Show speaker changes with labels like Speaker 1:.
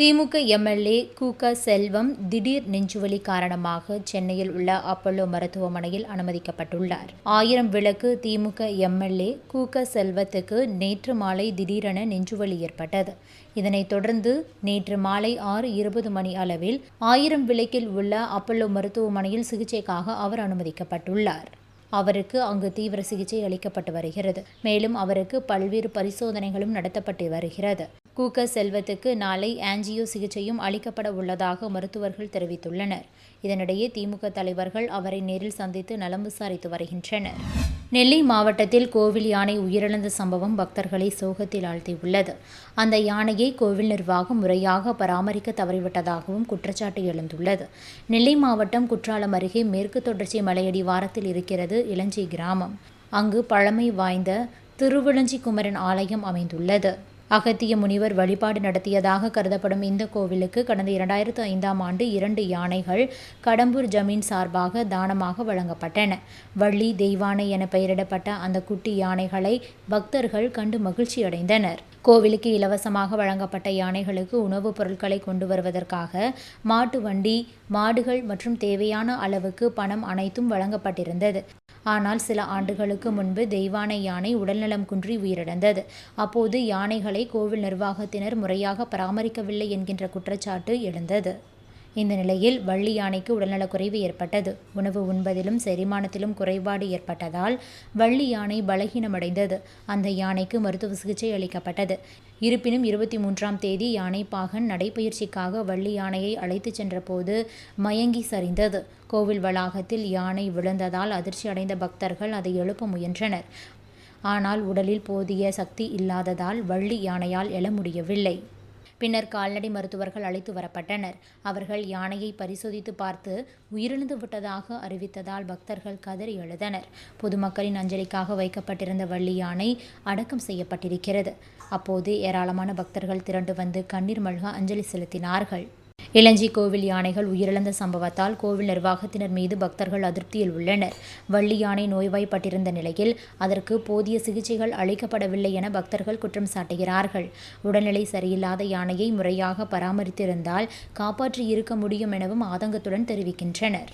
Speaker 1: திமுக MLA கூக்க செல்வம் திடீர் நெஞ்சுவலி காரணமாக சென்னையில் உள்ள அப்பல்லோ மருத்துவமனையில் அனுமதிக்கப்பட்டுள்ளார். ஆயிரம் விளக்கு திமுக எம்எல்ஏ கூக்க செல்வத்துக்கு நேற்று மாலை திடீரென நெஞ்சுவலி ஏற்பட்டது. இதனைத் தொடர்ந்து நேற்று மாலை ஆறு இருபது மணி அளவில் ஆயிரம் விளக்கில் உள்ள அப்பல்லோ மருத்துவமனையில் சிகிச்சைக்காக அவர் அனுமதிக்கப்பட்டுள்ளார். அவருக்கு அங்கு தீவிர சிகிச்சை அளிக்கப்பட்டு வருகிறது. மேலும் அவருக்கு பல்வேறு பரிசோதனைகளும் நடத்தப்பட்டு வருகிறது. கூக்க செல்வத்துக்கு நாளை ஆஞ்சியோ சிகிச்சையும் அளிக்கப்பட உள்ளதாக மருத்துவர்கள் தெரிவித்துள்ளனர். இதனிடையே திமுக தலைவர்கள் அவரை நேரில் சந்தித்து நலம் விசாரித்து வருகின்றனர். நெல்லை மாவட்டத்தில் கோவில் யானை உயிரிழந்த சம்பவம் பக்தர்களை சோகத்தில் ஆழ்த்தியுள்ளது. அந்த யானையை கோவில் நிர்வாகம் முறையாக பராமரிக்க தவறிவிட்டதாகவும் குற்றச்சாட்டு எழுந்துள்ளது. நெல்லை மாவட்டம் குற்றாலம் அருகே மேற்கு தொடர்ச்சி மலையடி வாரத்தில் இருக்கிறது இளஞ்சி கிராமம். அங்கு பழமை வாய்ந்த திருவிளஞ்சி குமரன் ஆலயம் அமைந்துள்ளது. அகத்திய முனிவர் வழிபாடு நடத்தியதாக கருதப்படும் இந்த கோவிலுக்கு கடந்த இரண்டாயிரத்து ஐந்தாம் ஆண்டு இரண்டு யானைகள் கடம்பூர் ஜமீன் சார்பாக தானமாக வழங்கப்பட்டன. வள்ளி தெய்வானை என பெயரிடப்பட்ட அந்த குட்டி யானைகளை பக்தர்கள் கண்டு மகிழ்ச்சியடைந்தனர். கோவிலுக்கு இலவசமாக வழங்கப்பட்ட யானைகளுக்கு உணவுப் பொருட்களை கொண்டு வருவதற்காக மாட்டு வண்டி மாடுகள் மற்றும் தேவையான அளவுக்கு பணம் அனைத்தும் வழங்கப்பட்டிருந்தது. ஆனால் சில ஆண்டுகளுக்கு முன்பு தெய்வானை யானை உடல்நலம் குன்றி உயிரிழந்தது. அப்போது யானைகளை கோவில் நிர்வாகத்தினர் முறையாக பராமரிக்கவில்லை என்கின்ற குற்றச்சாட்டு எழுந்தது. இந்த நிலையில் வள்ளி யானைக்கு உடல்நலக்குறைவு ஏற்பட்டது. உணவு உண்பதிலும் செரிமானத்திலும் குறைபாடு ஏற்பட்டதால் வள்ளி யானை பலகீனமடைந்தது. அந்த யானைக்கு மருத்துவ சிகிச்சை அளிக்கப்பட்டது. இருப்பினும் இருபத்தி மூன்றாம் தேதி யானை பாகன் நடைபயிற்சிக்காக வள்ளி யானையை அழைத்துச் சென்றபோது மயங்கி சரிந்தது. கோவில் வளாகத்தில் யானை விழுந்ததால் அதிர்ச்சி அடைந்த பக்தர்கள் அதை எழுப்ப முயன்றனர். ஆனால் உடலில் போதிய சக்தி இல்லாததால் வள்ளி யானையால் எழ முடியவில்லை. பின்னர் கால்நடை மருத்துவர்கள் அழைத்து வரப்பட்டனர். அவர்கள் யானையை பரிசோதித்து பார்த்து உயிரிழந்து விட்டதாக அறிவித்ததால் பக்தர்கள் கதறி எழுதனர் பொதுமக்களின் அஞ்சலிக்காக வைக்கப்பட்டிருந்த வள்ளி யானை அடக்கம் செய்யப்பட்டிருக்கிறது. அப்போது ஏராளமான பக்தர்கள் திரண்டு வந்து கண்ணீர் மல்க அஞ்சலி செலுத்தினார்கள். இளஞ்சி கோவில் யானைகள் உயிரிழந்த சம்பவத்தால் கோவில் நிர்வாகத்தினர் மீது பக்தர்கள் அதிருப்தியில் உள்ளனர். வள்ளி யானை நோய்வாய்ப்பட்டிருந்த நிலையில் அதற்கு போதிய சிகிச்சைகள் அளிக்கப்படவில்லை என பக்தர்கள் குற்றம் சாட்டுகிறார்கள். உடல்நிலை சரியில்லாத யானையை முறையாக பராமரித்திருந்தால் காப்பாற்றி இருக்க முடியும் எனவும் ஆதங்கத்துடன் தெரிவிக்கின்றனர்.